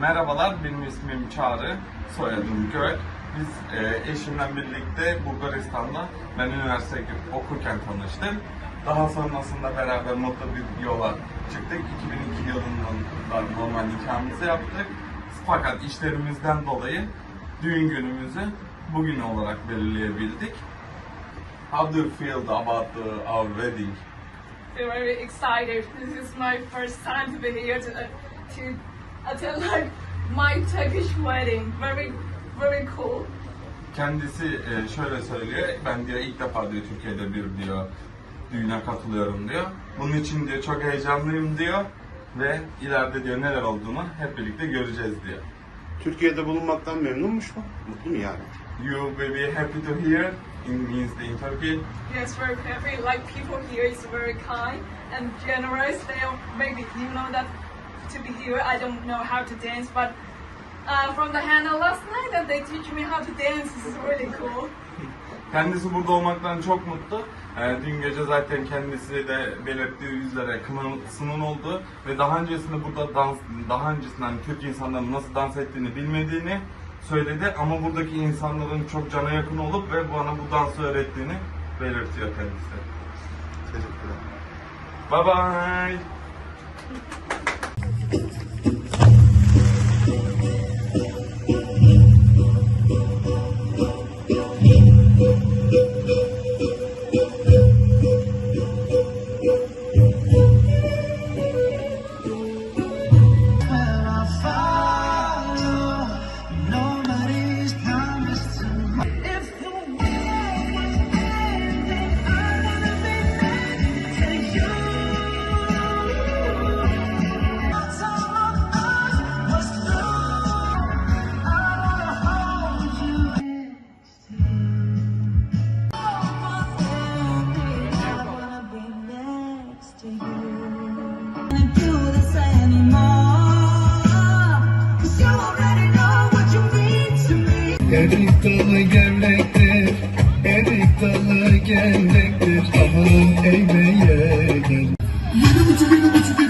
Merhabalar, benim ismim Çağrı, soyadım Gök. Biz e, eşimle birlikte Bulgaristan'da ben üniversite okurken tanıştık. Daha sonrasında beraber mutlu bir yola çıktık. 2002 yılından normal nikahımızı yaptık. Fakat işlerimizden dolayı düğün günümüzü bugün olarak belirleyebildik. How do you feel about the, our wedding? feel very excited. This is my first time to be here to, to attend like my Turkish wedding. Very, very cool. Kendisi e, şöyle söylüyor, ben diyor ilk defa diyor Türkiye'de bir diyor düğüne katılıyorum diyor. Bunun için diyor çok heyecanlıyım diyor ve ileride diyor neler olduğunu hep birlikte göreceğiz diyor. Türkiye'de bulunmaktan memnunmuş mu? Mutlu mu yani? You will be happy to hear in means in Turkey. Yes, very happy. Like people here is very kind and generous. They are maybe you know that to be here. I don't know how to dance, but uh, from the Hannah last night that they teach me how to dance. This is really cool. Kendisi burada olmaktan çok mutlu. E, dün gece zaten kendisi de belirttiği üzere kınasının oldu ve daha öncesinde burada dans, daha öncesinden Türk insanların nasıl dans ettiğini bilmediğini söyledi ama buradaki insanların çok cana yakın olup ve bana bu dansı öğrettiğini belirtiyor kendisi. Teşekkürler. Bye bye. Gelecektir ahanın eğmeye gel. Yedi buçuk,